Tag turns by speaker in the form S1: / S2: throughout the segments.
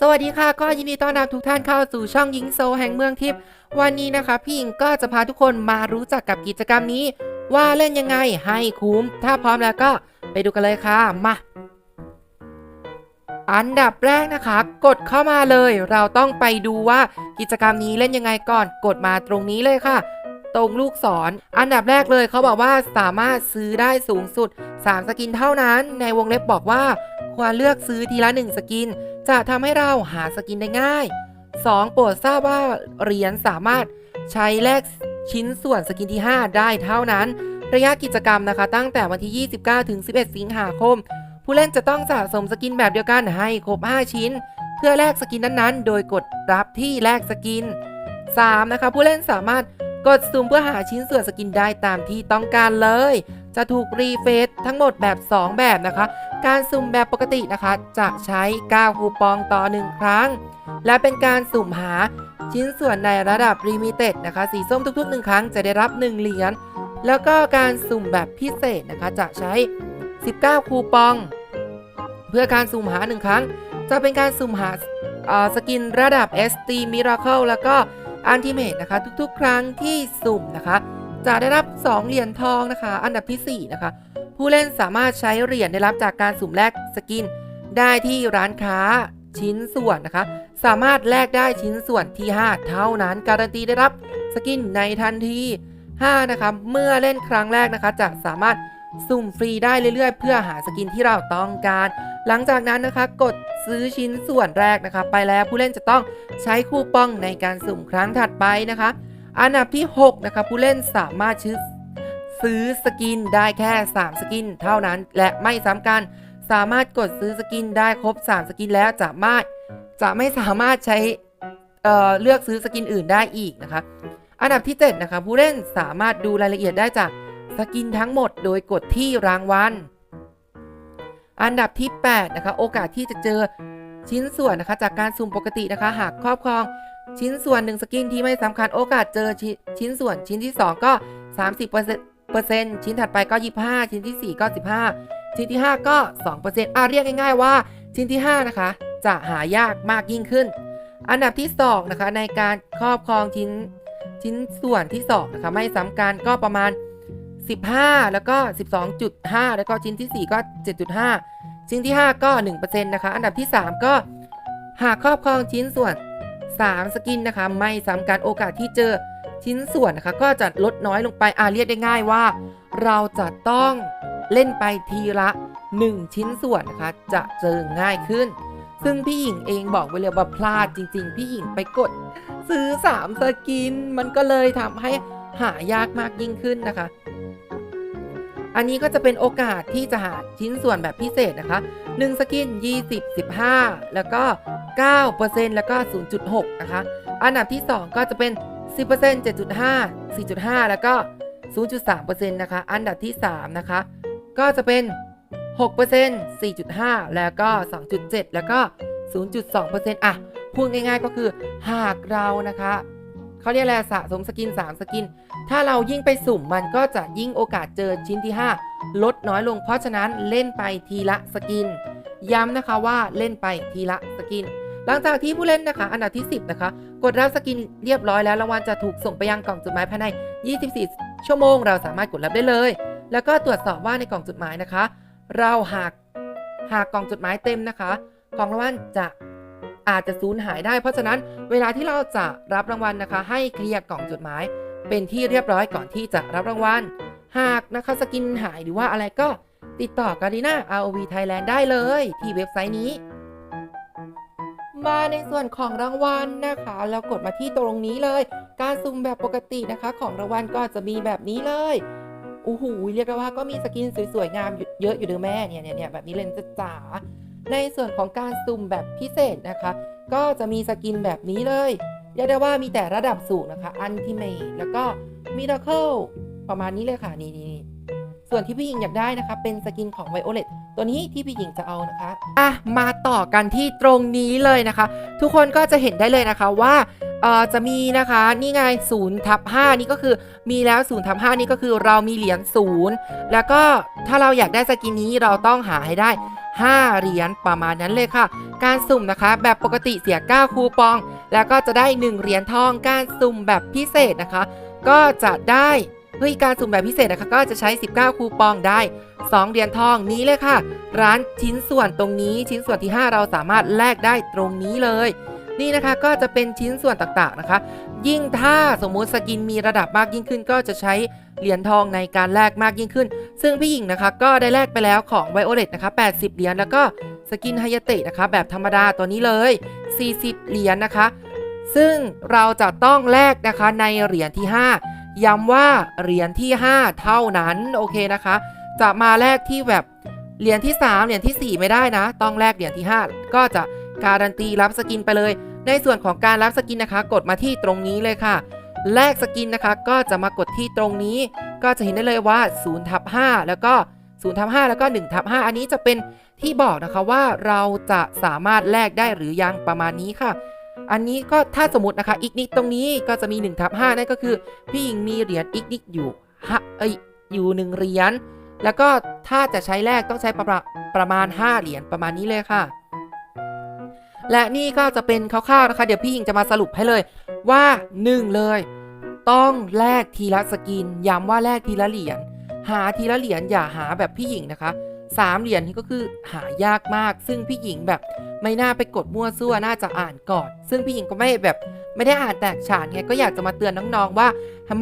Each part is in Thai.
S1: สวัสดีค่ะก็ยินดีต้อนรับทุกท่านเข้าสู่ช่องยิงโซแห่งเมืองทิพย์วันนี้นะคะพี่หญิงก็จะพาทุกคนมารู้จักกับกิจกรรมนี้ ว่าเล่นยังไงให้คุ้ม ถ้าพร้อมแล้วก็ไปดูกันเลยค่ะมาอันดับแรกนะคะ กดเข้ามาเลย เราต้องไปดูว่ากิจกรรมนี้เล่นยังไงก่อน กดมาตรงนี้เลยค่ะ ตรงลูกศรอันดับแรกเลยเขาบอกว่าสามารถซื้อได้สูงสุด 3 สกินเท่านั้น ในวงเล็บบอกว่า ควรเลือกซื้อทีละ 1 สกิน จะทำให้เราหาสกินได้ง่าย 2. โปรดทราบว่าเหรียญสามารถใช้แลกชิ้นส่วนสกินที่ 5 ได้เท่านั้น ระยะกิจกรรมนะคะ ตั้งแต่วันที่ 29 ถึง 11 สิงหาคม ผู้เล่นจะต้องสะสมสกินแบบเดียวกันให้ครบ 5 ชิ้น เพื่อแลกสกินนั้นๆ โดยกดรับที่แลกสกิน 3. นะคะผู้เล่นสามารถ กดซูมเพื่อหาชิ้นส่วนสกินได้ตามที่ต้องการเลย จะถูกรีเฟซทั้งหมดแบบ 2 แบบนะคะ การสุ่มแบบปกตินะคะ จะใช้ 9 คูปองต่อ 1 ครั้ง และเป็นการสุ่มหาชิ้นส่วนในระดับลิมิเต็ดนะคะ สีส้มทุกๆ 1 ครั้งจะได้รับ 1 เหรียญ แล้วก็การสุ่มแบบพิเศษนะคะ จะใช้ 19 คูปอง เพื่อการสุ่มหา 1 ครั้ง จะเป็นการสุ่มหาสกินระดับ ST Miracle แล้วก็ Ultimate นะคะทุกๆ ครั้งที่สุ่มนะคะ จะได้รับ 2 เหรียญทองนะคะ อันดับทีสี่ 4 นะคะ ผู้เล่นสามารถใช้เหรียญได้รับจากการสุ่มแลกสกิน ได้ที่ร้านค้าชิ้นส่วนนะคะ สามารถแลกได้ชิ้นส่วนที่ 5 เท่านั้นการันตีได้รับสกินในทันที5นะคะเมื่อเล่นครั้งแรกนะคะ จะสามารถสุ่มฟรีได้เรื่อยๆ เพื่อหาสกินที่เราต้องการ หลังจากนั้นนะคะ กด ซื้อชิ้นส่วนแรกนะคะ ไปแล้วผู้เล่นจะต้องใช้คูปองในการสุ่มครั้งถัดไปนะคะ อันดับที่ 6 นะคะ ผู้เล่นสามารถซื้อสกินได้แค่ 3 สกิน เท่านั้น และไม่ซ้ำกัน สามารถกดซื้อสกินได้ครบ 3 สกินแล้วจะไม่จะไม่สามารถใช้เเลือกซื้อสกินอื่นได้อีกนะคะ อันดับที่ 7 นะคะ ผู้เล่นสามารถดูรายละเอียดได้จากสกินทั้งหมด โดยกดที่รางวัล อันดับที่8นะคะโอกาสที่จะเจอชิ้นส่วนนะคะจากการสุ่มปกตินะคะหากครอบครองชิ้นส่วนหนึ่งสกินที่ไม่สำคัญโอกาสเจอชิชิ้นส่วนชิ้นที่ 2 ก็ 30%เปอร์เซ็นต์ชิ้นถัดไปก็ 25 ชิ้นที่ 4 ก็ 15 ชิ้นที่ 5 ก็2%อะเรียกง่ายๆว่า ชิ้นที่ 5 นะคะ จะหายากมากยิ่งขึ้น อันดับที่ 2 นะคะ ในการครอบครองชิ้นชิ้นส่วนที่2นะคะไม่ซ้ำกันก็ประมาณ 15 แล้วก็ 12.5 แล้วก็ชิ้นที่ 4 ก็ 7.5 ชิ้นที่ 5 ก็ 1%นะคะอันดับที่ 3 ก็หากครอบครองชิ้นส่วน 3 สกินนะคะ ไม่ซ้ำกันโอกาสที่เจอชิ้นส่วนนะคะ ก็จะลดน้อยลงไปอาเรียกได้ง่ายว่า เราจะต้องเล่นไปทีละ 1 ชิ้นส่วนนะคะ จะเจอง่ายขึ้น ซึ่งพี่หญิงเองบอกไว้เลยว่าพลาดจริง ๆ พี่หญิงไปกด ซื้อ 3 สกิน มันก็เลยทำให้หายากมากยิ่งขึ้นนะคะ อันนี้ก็จะเป็นโอกาสที่จะหาชิ้นส่วนแบบพิเศษนะคะ1สกิน20 15 แล้วก็ 9%แล้วก็ 0.6 นะคะ อันดับที่ 2 ก็จะเป็น 10% 7.5 4.5 แล้วก็ 0.3%นะคะ อันดับที่ 3 นะคะ ก็จะเป็น 6% 4.5 แล้วก็ 2.7 แล้วก็ 0.2%อะ พูดง่ายๆก็คือหากเรานะคะ เขาเรียกอะไรสะสมสกิน 3 สกิน ถ้าเรายิ่งไปสุ่มมันก็จะยิ่งโอกาสเจอชิ้นที่ 5 ลดน้อยลง เพราะฉะนั้นเล่นไปทีละสกิน ย้ำนะคะว่าเล่นไปทีละสกิน หลังจากที่ผู้เล่นนะคะ อันดับที่ 10 นะคะ กดรับสกินเรียบร้อยแล้วรางวัลจะถูกส่งไปยังกล่องจดหมายภายใน 24 ชั่วโมง เราสามารถกดรับได้เลย แล้วก็ตรวจสอบว่าในกล่องจดหมายนะคะ เราหากหากกล่องจดหมายเต็มนะคะ ของรางวัลจะ อาจจะสูญหายได้ เพราะฉะนั้นเวลาที่เราจะรับรางวัลนะคะ ให้เคลียร์กล่องจดหมาย เป็นที่เรียบร้อยก่อนที่จะรับรางวัล หากนะคะสกินหายหรือว่าอะไรก็ติดต่อการีน่า ROV Thailand ได้เลยที่เว็บไซต์นี้ มาในส่วนของรางวัลนะคะแล้วกดมาที่ตรงนี้เลย การซุ่มแบบปกตินะคะ ของรางวัลก็จะมีแบบนี้เลยโอ้โหเรียกว่าก็มีสกินสวยๆงามเยอะอยู่เด้อแม่เนี่ยเนี่ยเนี่ยแบบนี้เลยจะจ๋า ในส่วนของการซุ่มแบบพิเศษนะคะ ก็จะมีสกินแบบนี้เลยเรียกได้ว่ามีแต่ระดับสูงนะคะอันติเมแล้วก็มิราเคิลประมาณนี้เลยค่ะนี่นี่ส่วนที่พี่หญิงอยากได้นะคะ เป็นสกินของไวโอเลตตัวนี้ที่พี่หญิงจะเอานะคะอะมาต่อกันที่ตรงนี้เลยนะคะ ทุกคนก็จะเห็นได้เลยนะคะว่าเอ่อจะมีนะคะนี่ไง0ทับ5นี่ก็คือมีแล้ว0ทับ5นี่ก็คือเรามีเหรียญ0แล้วก็ถ้าเราอยากได้สกินนี้เราต้องหาให้ได้ 5 เหรียญประมาณนั้นเลยค่ะ การสุ่มนะคะ แบบปกติเสีย 9 คูปอง แล้วก็จะได้ 1 เหรียญทอง การสุ่มแบบพิเศษนะคะ ก็จะได้เฮ้ยการสุ่มแบบพิเศษนะคะก็จะใช้ 19 คูปองได้ 2 เหรียญทองนี้เลยค่ะ ร้านชิ้นส่วนตรงนี้ชิ้นส่วนที่ 5 เราสามารถแลกได้ตรงนี้เลย นี่นะคะก็จะเป็นชิ้นส่วนต่างๆนะคะ ยิ่งถ้าสมมุติสกินมีระดับมากยิ่งขึ้นก็จะใช้ เหรียญทองในการแลกมากยิ่งขึ้น ซึ่งพี่หญิงนะคะก็ได้แลกไปแล้วของไวโอเลตนะคะ80 เหรียญแล้วก็สกินไฮยาเตะนะคะแบบธรรมดาตัวนี้เลย 40 เหรียญนะคะ ซึ่งเราจะต้องแลกนะคะในเหรียญที่ 5 ย้ำว่าเหรียญที่ 5 เท่านั้นโอเคนะคะ จะมาแลกที่แบบเหรียญที่ 3 เหรียญที่ 4 ไม่ได้นะ ต้องแลกเหรียญที่ 5 ก็จะการันตีรับสกินไปเลย ในส่วนของการรับสกินนะคะ กดมาที่ตรงนี้เลยค่ะ แลกสกินนะคะ ก็จะมากดที่ตรงนี้ ก็จะเห็นได้เลยว่า0ทับ5แล้วก็0ทับ5แล้วก็1ทับ5อันนี้จะเป็นที่บอกนะคะว่าเราจะสามารถแลกได้หรือยังประมาณนี้ค่ะ อันนี้ก็ถ้าสมมตินะคะอีกนิดตรงนี้ก็จะมี1ทับ5นั่นก็คือพี่หญิงมีเหรียญอีกนิดอยู่ฮะเอ้ยอยู่หนึ่งเหรียญแล้วก็ถ้าจะใช้แลกต้องใช้ประมาณประมาณ 5 เหรียญประมาณนี้เลยค่ะ และนี่ก็จะเป็นคร่าวๆนะคะ เดี๋ยวพี่หญิงจะมาสรุปให้เลยว่า 1 เลย ต้องแลกทีละสกิน ย้ำว่าแลกทีละเหรียญ หาทีละเหรียญอย่าหาแบบพี่หญิงนะคะสามเหรียญนี่ก็คือหายากมาก ซึ่งพี่หญิงแบบไม่น่าไปกดมั่วซั่วน่าจะอ่านก่อน ซึ่งพี่หญิงก็ไม่แบบไม่ได้อ่านแตกฉานไงก็อยากจะมาเตือนน้องๆว่า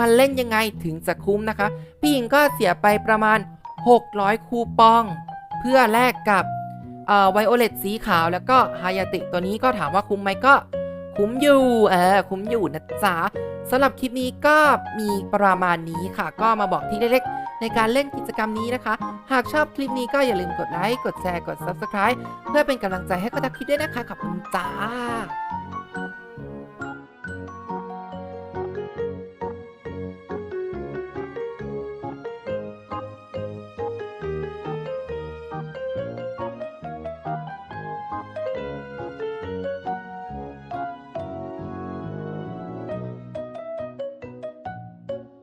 S1: มันเล่นยังไงถึงจะคุ้มนะคะ พี่หญิงก็เสียไปประมาณ 600 คูปอง เพื่อแลกกับไวโอเลตสีขาวแล้วก็ฮายาติตัวนี้ก็ถามว่าคุ้มไหมก็ คุ้มอยู่เออคุ้มอยู่นะจ๊ะสำหรับคลิปนี้ก็มีประมาณนี้ค่ะ ก็มาบอกที่เล็กๆในการเล่นกิจกรรมนี้นะคะ หากชอบคลิปนี้ก็อย่าลืมกดไลค์กดแชร์กด Subscribe เพื่อเป็นกำลังใจให้กระตักคลิปด้วยนะคะขอบคุณจ้า